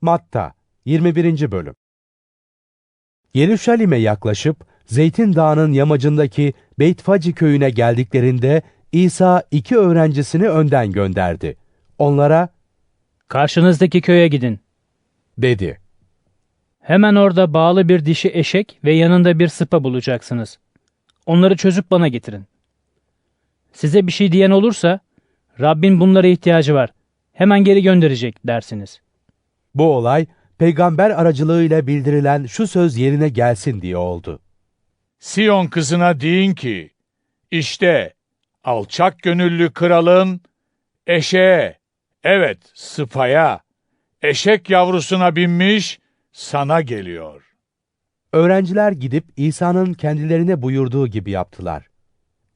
Matta 21. Bölüm Yeruşalim'e yaklaşıp Zeytin Dağı'nın yamacındaki Beytfaci köyüne geldiklerinde İsa iki öğrencisini önden gönderdi. Onlara Karşınızdaki köye gidin. dedi. Hemen orada bağlı bir dişi eşek ve yanında bir sıpa bulacaksınız. Onları çözüp bana getirin. Size bir şey diyen olursa, Rabbin bunlara ihtiyacı var. Hemen geri gönderecek dersiniz. Bu olay peygamber aracılığıyla bildirilen şu söz yerine gelsin diye oldu. Siyon kızına deyin ki, işte alçak gönüllü kralın eşeğe, evet sıpaya, eşek yavrusuna binmiş sana geliyor. Öğrenciler gidip İsa'nın kendilerine buyurduğu gibi yaptılar.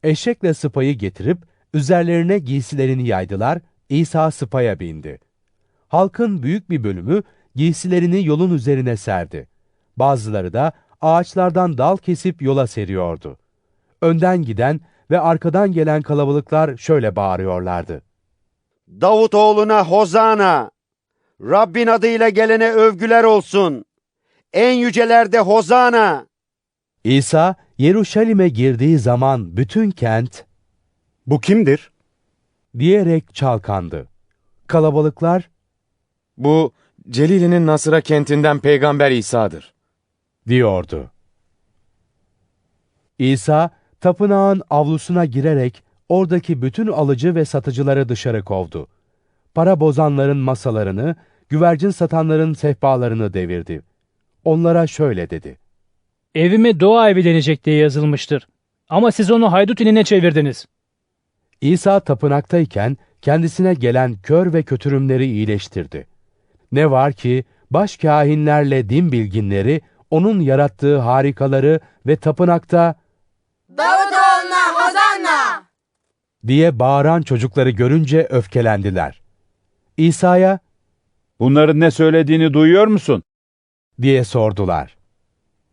Eşekle sıpayı getirip üzerlerine giysilerini yaydılar, İsa sıpaya bindi. Halkın büyük bir bölümü giysilerini yolun üzerine serdi. Bazıları da ağaçlardan dal kesip yola seriyordu. Önden giden ve arkadan gelen kalabalıklar şöyle bağırıyorlardı. Davut oğluna Hozana! Rabbin adıyla gelene övgüler olsun. En yücelerde Hozana! İsa, Yeruşalim'e girdiği zaman bütün kent Bu kimdir? diyerek çalkandı. Kalabalıklar Bu Celili'nin Nasıra kentinden peygamber İsa'dır. diyordu. İsa, tapınağın avlusuna girerek oradaki bütün alıcı ve satıcıları dışarı kovdu. Para bozanların masalarını, güvercin satanların sehpalarını devirdi. Onlara şöyle dedi. Evime dua evi denecek diye yazılmıştır. Ama siz onu haydut inine çevirdiniz. İsa tapınaktayken kendisine gelen kör ve kötürümleri iyileştirdi. Ne var ki baş kahinlerle din bilginleri onun yarattığı harikaları ve tapınakta Davutoğluna Hozanna! diye bağıran çocukları görünce öfkelendiler. İsa'ya Bunların ne söylediğini duyuyor musun? diye sordular.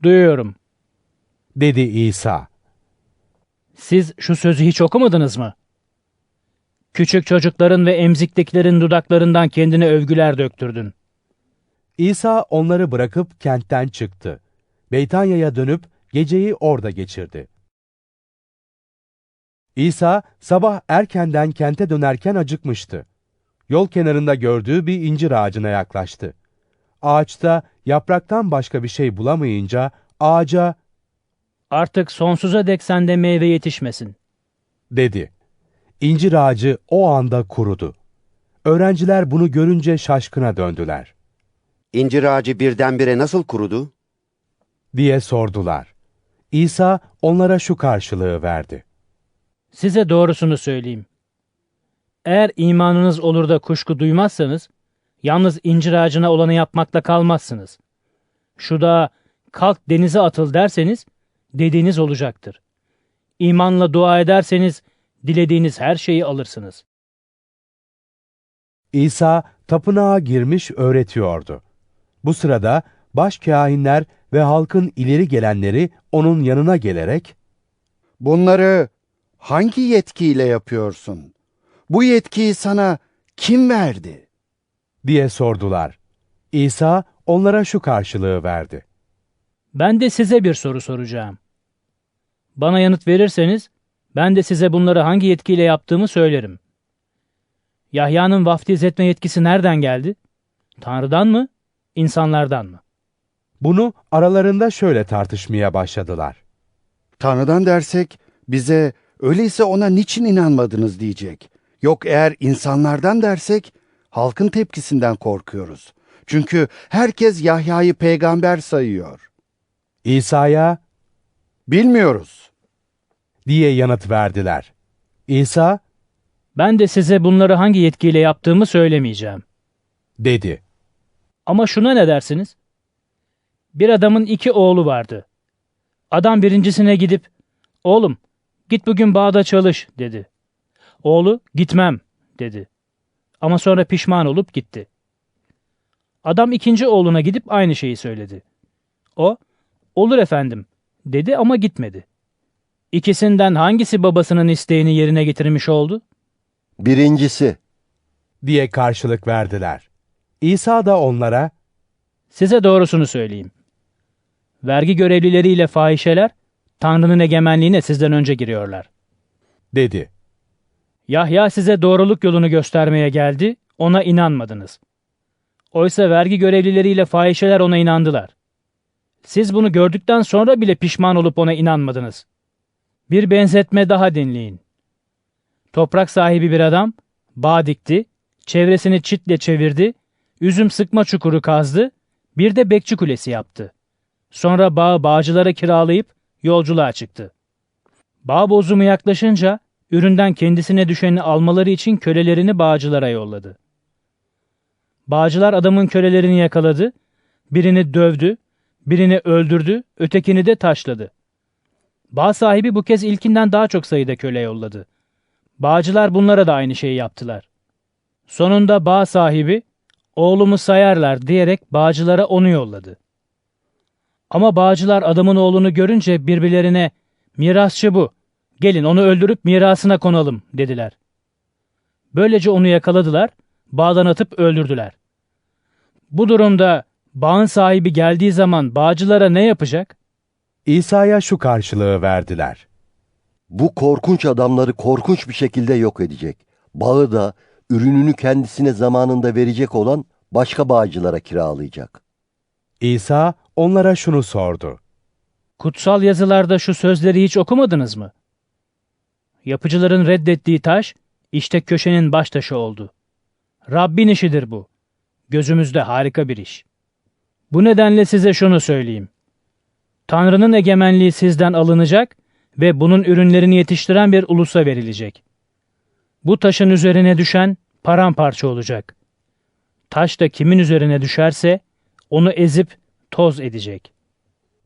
Duyuyorum. Dedi İsa. Siz şu sözü hiç okumadınız mı? Küçük çocukların ve emzikliklerin dudaklarından kendine övgüler döktürdün. İsa onları bırakıp kentten çıktı. Beytanya'ya dönüp geceyi orada geçirdi. İsa sabah erkenden kente dönerken acıkmıştı. Yol kenarında gördüğü bir incir ağacına yaklaştı. Ağaçta yapraktan başka bir şey bulamayınca ağaca Artık sonsuza dek sende meyve yetişmesin. dedi. İncir ağacı o anda kurudu. Öğrenciler bunu görünce şaşkına döndüler. İncir ağacı birdenbire nasıl kurudu? diye sordular. İsa onlara şu karşılığı verdi. Size doğrusunu söyleyeyim. Eğer imanınız olur da kuşku duymazsanız, yalnız incir ağacına olanı yapmakla kalmazsınız. Şu da kalk denize atıl derseniz, dediğiniz olacaktır. İmanla dua ederseniz, dilediğiniz her şeyi alırsınız. İsa tapınağa girmiş öğretiyordu. Bu sırada baş kahinler ve halkın ileri gelenleri onun yanına gelerek Bunları hangi yetkiyle yapıyorsun? Bu yetkiyi sana kim verdi? diye sordular. İsa onlara şu karşılığı verdi. Ben de size bir soru soracağım. Bana yanıt verirseniz, ben de size bunları hangi yetkiyle yaptığımı söylerim. Yahya'nın vaftiz etme yetkisi nereden geldi? Tanrı'dan mı, insanlardan mı? Bunu aralarında şöyle tartışmaya başladılar. Tanrı'dan dersek bize öyleyse ona niçin inanmadınız diyecek. Yok eğer insanlardan dersek halkın tepkisinden korkuyoruz. Çünkü herkes Yahya'yı peygamber sayıyor. İsa'ya Bilmiyoruz. Diye yanıt verdiler. İsa Ben de size bunları hangi yetkiyle yaptığımı söylemeyeceğim. dedi. Ama şuna ne dersiniz? Bir adamın iki oğlu vardı. Adam birincisine gidip, oğlum git bugün bağda çalış dedi. Oğlu gitmem dedi. Ama sonra pişman olup gitti. Adam ikinci oğluna gidip aynı şeyi söyledi. O, olur efendim dedi ama gitmedi. İkisinden hangisi babasının isteğini yerine getirmiş oldu? Birincisi. diye karşılık verdiler. İsa da onlara Size doğrusunu söyleyeyim. Vergi görevlileriyle fahişeler Tanrı'nın egemenliğine sizden önce giriyorlar. dedi. Yahya size doğruluk yolunu göstermeye geldi, ona inanmadınız. Oysa vergi görevlileriyle fahişeler ona inandılar. Siz bunu gördükten sonra bile pişman olup ona inanmadınız. Bir benzetme daha dinleyin. Toprak sahibi bir adam bağ dikti, çevresini çitle çevirdi, üzüm sıkma çukuru kazdı, bir de bekçi kulesi yaptı. Sonra bağı bağcılara kiralayıp yolculuğa çıktı. Bağ bozumu yaklaşınca üründen kendisine düşeni almaları için kölelerini bağcılara yolladı. Bağcılar adamın kölelerini yakaladı, birini dövdü, birini öldürdü, ötekini de taşladı. Bağ sahibi bu kez ilkinden daha çok sayıda köle yolladı. Bağcılar bunlara da aynı şeyi yaptılar. Sonunda bağ sahibi, oğlumu sayarlar diyerek bağcılara onu yolladı. Ama bağcılar adamın oğlunu görünce birbirlerine, mirasçı bu, gelin onu öldürüp mirasına konalım dediler. Böylece onu yakaladılar, bağdan atıp öldürdüler. Bu durumda bağın sahibi geldiği zaman bağcılara ne yapacak? İsa'ya şu karşılığı verdiler. Bu korkunç adamları korkunç bir şekilde yok edecek. Bağı da ürününü kendisine zamanında verecek olan başka bağcılara kiralayacak. İsa onlara şunu sordu. Kutsal yazılarda şu sözleri hiç okumadınız mı? Yapıcıların reddettiği taş, işte köşenin baş taşı oldu. Rabbin işidir bu. Gözümüzde harika bir iş. Bu nedenle size şunu söyleyeyim. Tanrı'nın egemenliği sizden alınacak ve bunun ürünlerini yetiştiren bir ulusa verilecek. Bu taşın üzerine düşen paramparça olacak. Taş da kimin üzerine düşerse onu ezip toz edecek.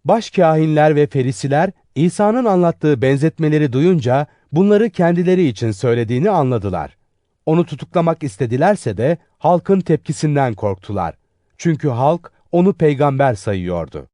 Başkâhinler ve ferisiler İsa'nın anlattığı benzetmeleri duyunca bunları kendileri için söylediğini anladılar. Onu tutuklamak istedilerse de halkın tepkisinden korktular. Çünkü halk onu peygamber sayıyordu.